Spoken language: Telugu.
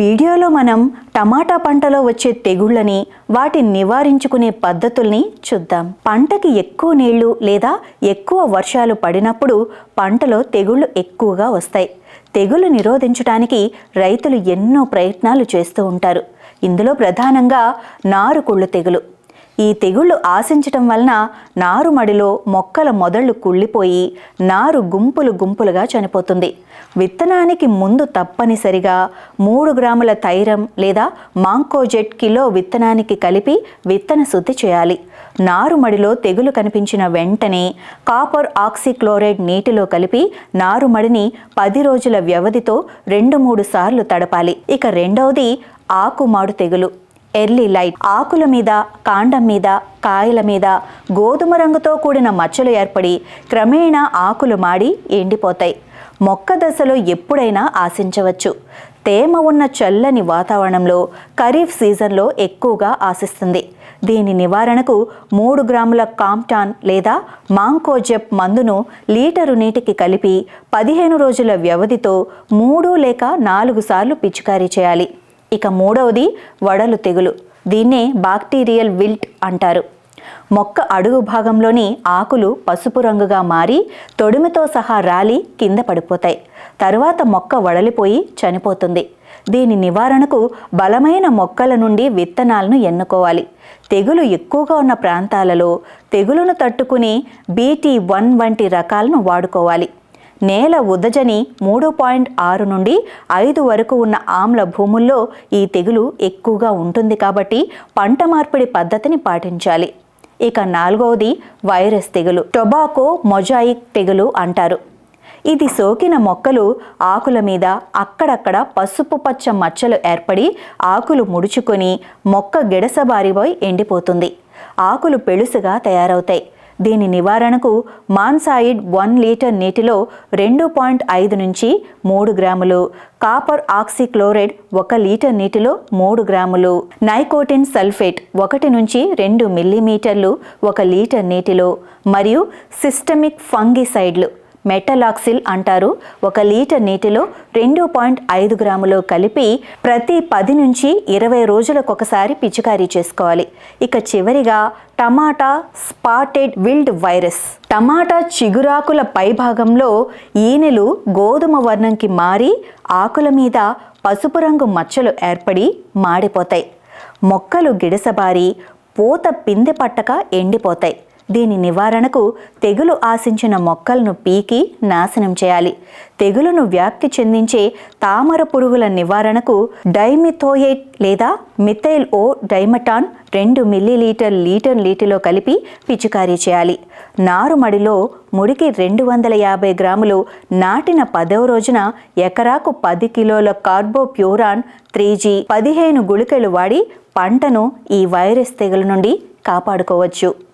వీడియోలో మనం టమాటా పంటలో వచ్చే తెగుళ్ళని వాటిని నివారించుకునే పద్ధతుల్ని చూద్దాం. పంటకి ఎక్కువ నీళ్ళు లేదా ఎక్కువ వర్షాలు పడినప్పుడు పంటలో తెగుళ్ళు ఎక్కువగా వస్తాయి. తెగులు నిరోధించడానికి రైతులు ఎన్నో ప్రయత్నాలు చేస్తూ ఉంటారు. ఇందులో ప్రధానంగా నారుకుళ్ళు తెగులు. ఈ తెగుళ్ళు ఆశించటం వలన నారుమడిలో మొక్కల మొదళ్ళు కుళ్ళిపోయి నారు గుంపులు గుంపులుగా చనిపోతుంది. విత్తనానికి ముందు తప్పనిసరిగా మూడు గ్రాముల తైరం లేదా మాంకోజెట్ కిలో విత్తనానికి కలిపి విత్తన శుద్ధి చేయాలి. నారుమడిలో తెగులు కనిపించిన వెంటనే కాపర్ ఆక్సిక్లోరైడ్ నీటిలో కలిపి నారుమడిని పది రోజుల వ్యవధితో రెండు మూడు సార్లు తడపాలి. ఇక రెండవది ఆకుమాడు తెగులు. Early light. ఆకుల మీద కాండం మీద కాయల మీద గోధుమ రంగుతో కూడిన మచ్చలు ఏర్పడి క్రమేణా ఆకులు మాడి ఎండిపోతాయి. మొక్క దశలో ఎప్పుడైనా ఆశించవచ్చు. తేమ ఉన్న చల్లని వాతావరణంలో ఖరీఫ్ సీజన్లో ఎక్కువగా ఆశిస్తుంది. దీని నివారణకు మూడు గ్రాముల కాంప్టాన్ లేదా మాంకోజెప్ మందును లీటరు నీటికి కలిపి పదిహేను రోజుల వ్యవధితో మూడు లేక నాలుగు సార్లు పిచికారీ చేయాలి. ఇక మూడవది వడలు తెగులు. దీన్నే బాక్టీరియల్ విల్ట్ అంటారు. మొక్క అడుగు భాగంలోని ఆకులు పసుపు రంగుగా మారి తొడిమితో సహా రాలి కింద పడిపోతాయి. తరువాత మొక్క వడలిపోయి చనిపోతుంది. దీని నివారణకు బలమైన మొక్కల నుండి విత్తనాలను ఎన్నుకోవాలి. తెగులు ఎక్కువగా ఉన్న ప్రాంతాలలో తెగులును తట్టుకుని బీటీ వన్ వంటి రకాలను వాడుకోవాలి. నేల ఉదజని మూడు పాయింట్ ఆరు నుండి ఐదు వరకు ఉన్న ఆమ్ల భూముల్లో ఈ తెగులు ఎక్కువగా ఉంటుంది కాబట్టి పంట మార్పిడి పద్ధతిని పాటించాలి. ఇక నాలుగవది వైరస్ తెగులు టొబాకో మొజాయిక్ తెగులు అంటారు. ఇది సోకిన మొక్కలు ఆకుల మీద అక్కడక్కడ పసుపు పచ్చ మచ్చలు ఏర్పడి ఆకులు ముడుచుకొని మొక్క గిడసబారిపోయి ఎండిపోతుంది. ఆకులు పెళుసుగా తయారవుతాయి. దీని నివారణకు మాన్సాయిడ్ వన్ లీటర్ నీటిలో రెండు పాయింట్ ఐదు నుంచి మూడు గ్రాములు కాపర్ ఆక్సిక్లోరైడ్ ఒక లీటర్ నీటిలో మూడు గ్రాములు నైకోటిన్ సల్ఫేట్ ఒకటి నుంచి రెండు మిల్లీమీటర్లు ఒక లీటర్ నీటిలో మరియు సిస్టమిక్ ఫంగిసైడ్లు మెటలాక్సిల్ అంటారు. ఒక లీటర్ నీటిలో రెండు పాయింట్ ఐదు గ్రాములు కలిపి ప్రతి పది నుంచి ఇరవై రోజులకు ఒకసారి పిచికారీ చేసుకోవాలి. ఇక చివరిగా టమాటా స్పాటెడ్ విల్డ్ వైరస్. టమాటా చిగురాకుల పైభాగంలో ఈనెలు గోధుమ వర్ణంకి మారి ఆకుల మీద పసుపు రంగు మచ్చలు ఏర్పడి మాడిపోతాయి. మొక్కలు గిడసబారి పూత పిందె పట్టక ఎండిపోతాయి. దీని నివారణకు తెగులు ఆశించిన మొక్కలను పీకి నాశనం చేయాలి. తెగులును వ్యాప్తి చెందించే తామర పురుగుల నివారణకు డైమిథోయేట్ లేదా మిథైల్ ఓ డైమటాన్ రెండు మిల్లీలీటర్ లీటర్ నీటిలో కలిపి పిచికారీ చేయాలి. నారుమడిలో ముడికి రెండు వందల యాభై గ్రాములు నాటిన పదవ రోజున ఎకరాకు పది కిలోల కార్బోప్యూరాన్ త్రీ జీ పదిహేను గుళికలు వాడి పంటను ఈ వైరస్ తెగుల నుండి కాపాడుకోవచ్చు.